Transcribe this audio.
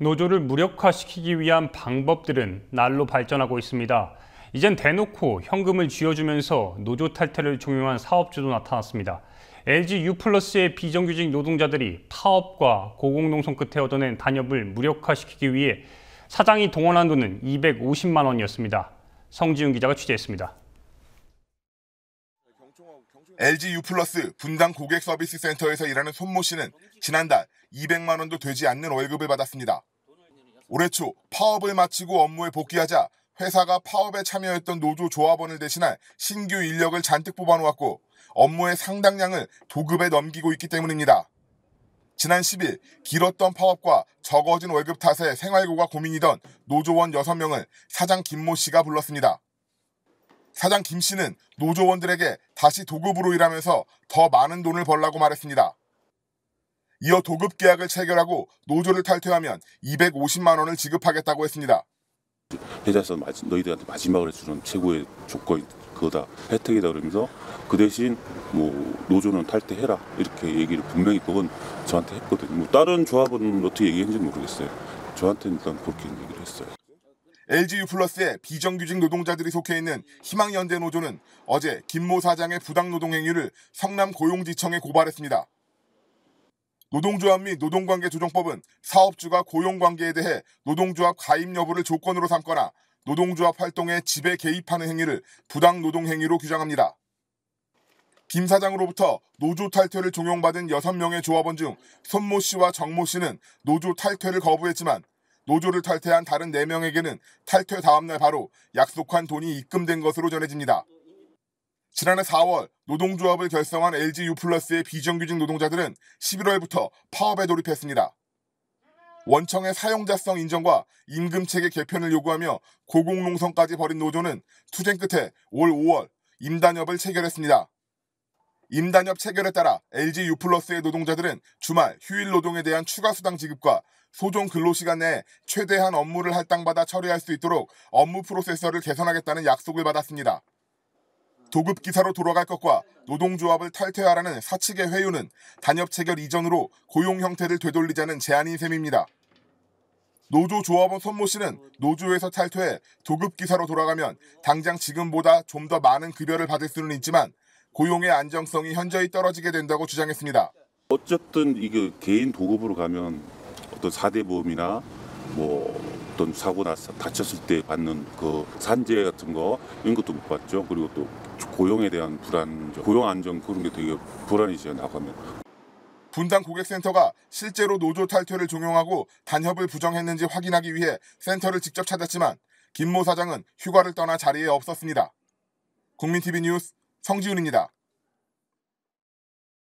노조를 무력화시키기 위한 방법들은 날로 발전하고 있습니다. 이젠 대놓고 현금을 쥐어주면서 노조 탈퇴를 종용한 사업주도 나타났습니다. LG U+의 비정규직 노동자들이 파업과 고공농성 끝에 얻어낸 단협을 무력화시키기 위해 사장이 동원한 돈은 250만 원이었습니다. 성지훈 기자가 취재했습니다. LG U 플러스 분당 고객 서비스 센터에서 일하는 손모 씨는 지난달 200만 원도 되지 않는 월급을 받았습니다. 올해 초 파업을 마치고 업무에 복귀하자 회사가 파업에 참여했던 노조 조합원을 대신할 신규 인력을 잔뜩 뽑아놓았고 업무의 상당량을 도급에 넘기고 있기 때문입니다. 지난 10일 길었던 파업과 적어진 월급 탓에 생활고가 고민이던 노조원 6명을 사장 김모 씨가 불렀습니다. 사장 김 씨는 노조원들에게 다시 도급으로 일하면서 더 많은 돈을 벌라고 말했습니다. 이어 도급 계약을 체결하고 노조를 탈퇴하면 250만 원을 지급하겠다고 했습니다. 회사에서 너희들한테 마지막으로 주는 최고의 조건이 그거다 혜택이다 그러면서 그 대신 뭐 노조는 탈퇴해라 이렇게 얘기를 분명히 그건 저한테 했거든요. 뭐 다른 조합은 어떻게 얘기했는지 모르겠어요. 저한테는 일단 그렇게 얘기를 했어요. LGU 플러스의 비정규직 노동자들이 속해 있는 희망연대 노조는 어제 김모 사장의 부당 노동 행위를 성남 고용지청에 고발했습니다. 노동조합 및 노동관계조정법은 사업주가 고용관계에 대해 노동조합 가입 여부를 조건으로 삼거나 노동조합 활동에 지배 개입하는 행위를 부당 노동 행위로 규정합니다. 김 사장으로부터 노조 탈퇴를 종용받은 6명의 조합원 중 손모 씨와 정모 씨는 노조 탈퇴를 거부했지만 노조를 탈퇴한 다른 4명에게는 탈퇴 다음날 바로 약속한 돈이 입금된 것으로 전해집니다. 지난해 4월 노동조합을 결성한 LG U+의 비정규직 노동자들은 11월부터 파업에 돌입했습니다. 원청의 사용자성 인정과 임금 체계 개편을 요구하며 고공농성까지 벌인 노조는 투쟁 끝에 올 5월 임단협을 체결했습니다. 임단협 체결에 따라 LG U+의 노동자들은 주말, 휴일 노동에 대한 추가 수당 지급과 소정 근로시간 내에 최대한 업무를 할당받아 처리할 수 있도록 업무 프로세서를 개선하겠다는 약속을 받았습니다. 도급 기사로 돌아갈 것과 노동조합을 탈퇴하라는 사측의 회유는 단협 체결 이전으로 고용 형태를 되돌리자는 제안인 셈입니다. 노조 조합원 손모 씨는 노조에서 탈퇴해 도급 기사로 돌아가면 당장 지금보다 좀 더 많은 급여를 받을 수는 있지만 고용의 안정성이 현저히 떨어지게 된다고 주장했습니다. 어쨌든 이게 개인 도급으로 가면 어떤 사대 보험이나 뭐 어떤 사고 나서 다쳤을 때 받는 그 산재 같은 거 이런 것도 못 받죠. 그리고 또 고용에 대한 불안, 고용 안정 그런 게 되게 불안이죠 나가면. 분당 고객센터가 실제로 노조 탈퇴를 종용하고 단협을 부정했는지 확인하기 위해 센터를 직접 찾았지만 김 모 사장은 휴가를 떠나 자리에 없었습니다. 국민TV 뉴스 성지훈입니다.